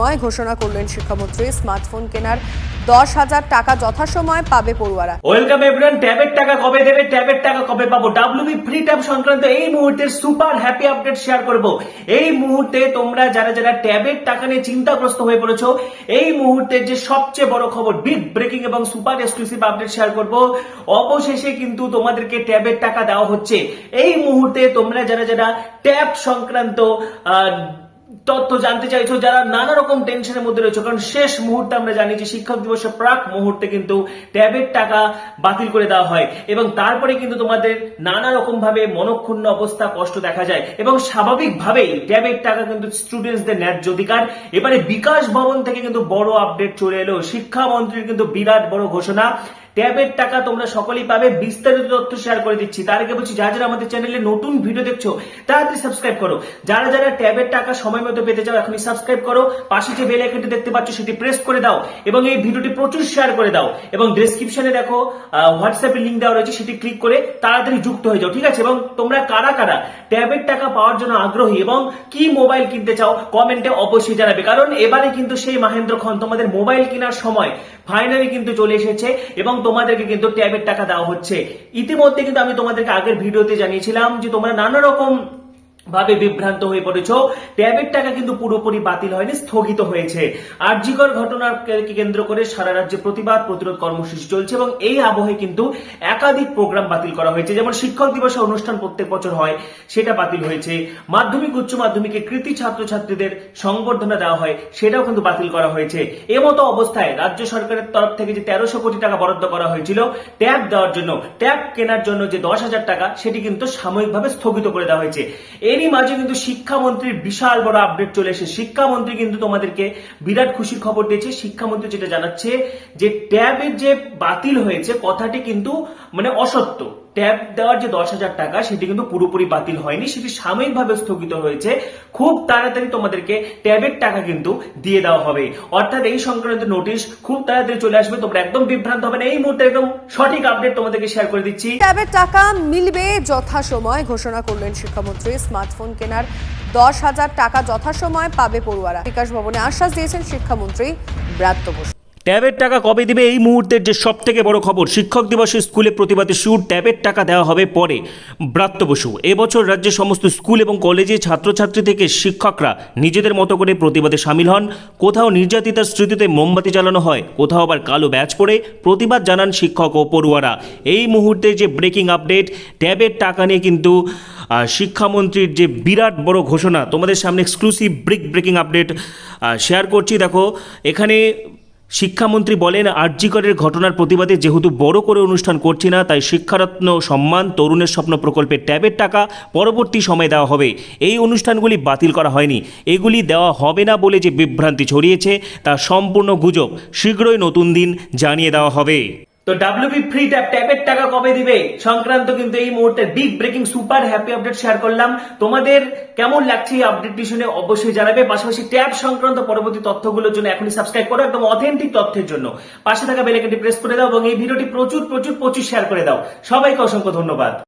নয় ঘোষণা করলেন শিক্ষামন্ত্রী, স্মার্টফোন কেনার দশ হাজার টাকা যথাসময়ে পাবে পড়ুয়ারা। ওয়েলকাম এভরিওয়ান, ট্যাবের টাকা কবে দেবে, ট্যাবের টাকা কবে পাবো? ডাব্লিউবি ফ্রি ট্যাব সংক্রান্ত এই মুহূর্তের সুপার হ্যাপি আপডেট শেয়ার করব। এই মুহূর্তে তোমরা যারা যারা ট্যাবের টাকা নিয়ে চিন্তাগ্রস্ত হয়ে পড়েছো, এই মুহূর্তের যে সবচেয়ে বড় খবর, বিগ ব্রেকিং এবং সুপার এক্সক্লুসিভ আপডেট শেয়ার করব। অবশেষে কিন্তু তোমাদেরকে ট্যাবের টাকা দেওয়া হচ্ছে। এই মুহূর্তে তোমরা যারা যারা ট্যাব সংক্রান্ত তথ্য জানতে চাইছো, যারা নানা রকম টেনশনের মধ্যে রয়েছে, কারণ শেষ মুহূর্তে আমরা জানি যে শিক্ষক দিবসের প্রাক মুহূর্তে কিন্তু ট্যাবের টাকা বাতিল করে দেওয়া হয় এবং তারপরে কিন্তু তোমাদের নানা রকম ভাবে মনক্ষুণ্ণ অবস্থা, কষ্ট দেখা যায় এবং স্বাভাবিকভাবেই ট্যাবের টাকা কিন্তু স্টুডেন্টসদের ন্যায্য অধিকার। এবারে বিকাশ ভবন থেকে কিন্তু বড় আপডেট চলে এলো। শিক্ষামন্ত্রীর কিন্তু বিরাট বড় ঘোষণা। ট্যাবের টাকা তোমরা সকলেই পাবে। বিস্তারিত তথ্য শেয়ার করে দিচ্ছি। তার আগে বলছি, যারা যারা আমাদের চ্যানেলে নতুন ভিডিও দেখছ, তাড়াতাড়ি সাবস্ক্রাইব করো। যারা যারা ট্যাবের টাকা সময় মতো পেতে চাও, এখনই সাবস্ক্রাইব করো। পাশে যে বেল আইকনটি দেখতে পাচ্ছ, সেটি প্রেস করে দাও এবং এই ভিডিওটি প্রচুর শেয়ার করে দাও। এবং ডেসক্রিপশনে দেখো হোয়াটসঅ্যাপে লিঙ্ক দেওয়া রয়েছে, সেটি ক্লিক করে তাড়াতাড়ি যুক্ত হয়ে যাও, ঠিক আছে? এবং তোমরা কারা কারা ট্যাবের টাকা পাওয়ার জন্য আগ্রহী এবং কি মোবাইল কিনতে চাও কমেন্টে অবশ্যই জানাবে। কারণ এবারে কিন্তু সেই মাহেন্দ্র খন তোমাদের মোবাইল কেনার সময় ফাইনালি কিন্তু চলে এসেছে এবং তোমাদেরকে কিন্তু ট্যাবের টাকা দেওয়া হচ্ছে। ইতিমধ্যে কিন্তু আমি তোমাদেরকে আগের ভিডিওতে জানিয়েছিলাম যে তোমরা নানা রকম ভাবে বিভ্রান্ত হয়ে পড়েছ ট্যাবের টাকা কিন্তু পুরোপুরি বাতিল হয়নি, স্থগিত হয়েছে। আরজিকর ঘটনাকে কেন্দ্র করে সারা রাজ্যে প্রতিবাদ প্রতিরোধ কর্মসূচি চলছে এবং এই আবহে কিন্তু একাধিক প্রোগ্রাম বাতিল করা হয়েছে। যেমন শিক্ষক দিবসের অনুষ্ঠান প্রত্যেক বছর হয়, সেটা বাতিল হয়েছে। মাধ্যমিক, উচ্চ মাধ্যমিকে কৃতি ছাত্রছাত্রীদের সংবর্ধনা দেওয়া হয়, সেটাও কিন্তু বাতিল করা হয়েছে। এমতো অবস্থায় রাজ্য সরকারের তরফ থেকে যে তেরোশো কোটি টাকা বরাদ্দ করা হয়েছিল, ট্যাব দেওয়ার জন্য, ট্যাব কেনার জন্য যে দশ হাজার টাকা, সেটি কিন্তু সাময়িকভাবে স্থগিত করে দেওয়া হয়েছে। এরই মাঝে কিন্তু শিক্ষামন্ত্রীর বিশাল বড় আপডেট চলে এসে শিক্ষামন্ত্রী কিন্তু তোমাদেরকে বিরাট খুশির খবর দিয়েছে। শিক্ষামন্ত্রী যেটা জানাচ্ছে যে ট্যাবের যে বাতিল হয়েছে কথাটি কিন্তু মানে অসত্য। ট্যাব দেওয়ার যে দশ হাজার টাকা, সেটি কিন্তু পুরোপুরি বাতিল হয়নি। সেটি সাময়িকভাবে স্থগিত হয়েছে। খুব তাড়াতাড়ি তোমাদেরকে ট্যাবের টাকা কিন্তু দিয়ে দেওয়া হবে। অর্থাৎ এই সংক্রান্ত নোটিশ খুব তাড়াতাড়ি চলে আসবে। তোমরা একদম বিভ্রান্ত হবে না। এই মুহূর্তে একদম সঠিক আপডেট তোমাদেরকে শেয়ার করে দিচ্ছি। ট্যাবের টাকা মিলবে যথাসময়, ঘোষণা করলেন শিক্ষামন্ত্রী। স্মার্টফোন কেনার দশ হাজার টাকা যথাসময় পাবে পড়ুয়ারা। বিকাশ ভবনে আশ্বাস দিয়েছেন শিক্ষামন্ত্রী ব্রাত্য বসু ট্যাবের টাকা কবে দিবে এই মুহূর্তের যে সব থেকে বড় খবর? শিক্ষক দিবসে স্কুলে প্রতিবাদে শুরু ট্যাবের টাকা দেওয়া হবে পরে। ব্রাত্য বসু, এবছর রাজ্যের সমস্ত স্কুল এবং কলেজে ছাত্রছাত্রী থেকে শিক্ষকরা নিজেদের মতো করে প্রতিবাদে সামিল হন। কোথাও নির্যাতিতার স্মৃতিতে মোমবাতি জ্বালানো হয়, কোথাও আবার কালো ব্যাচ পরে প্রতিবাদ জানান শিক্ষক ও পড়ুয়ারা। এই মুহূর্তে যে ব্রেকিং আপডেট, ট্যাবের টাকা নিয়ে কিন্তু শিক্ষামন্ত্রীর যে বিরাট বড় ঘোষণা, তোমাদের সামনে exclusive break breaking update share করছি। দেখো, এখানে শিক্ষামন্ত্রী বলেন আর্যিকরের ঘটনার প্রতিবাদে যেহেতু বড় করে অনুষ্ঠান করছি না, তাই শিক্ষারত্ন, সম্মান, তরুণের স্বপ্ন প্রকল্পের ট্যাবের টাকা পরবর্তী সময়ে দেওয়া হবে। এই অনুষ্ঠানগুলি বাতিল করা হয়নি। এগুলি দেওয়া হবে না বলে যে বিভ্রান্তি ছড়িয়েছে, তা সম্পূর্ণ গুজব। শীঘ্রই নতুন দিন জানিয়ে দেওয়া হবে। তো ডাব্লিউবি ফ্রি ট্যাপ ট্যাপের টাকা কবে দিবে? সংক্রান্ত কিন্তু এই মুহূর্তে big breaking super happy update share করলাম। তোমাদের কেমন লাগছে এই আপডেটটি শুনে অবশ্যই জানাবে। পাশাপাশি ট্যাপ সংক্রান্ত পরবর্তী তথ্যগুলোর জন্য এখনই সাবস্ক্রাইব করো একদম অথেন্টিক তথ্যের জন্য। পাশে থাকা বেলাইকনটি প্রেস করে দাও এবং এই ভিডিওটি প্রচুর প্রচুর প্রচুর শেয়ার করে দাও। সবাইকে অসংখ্য ধন্যবাদ।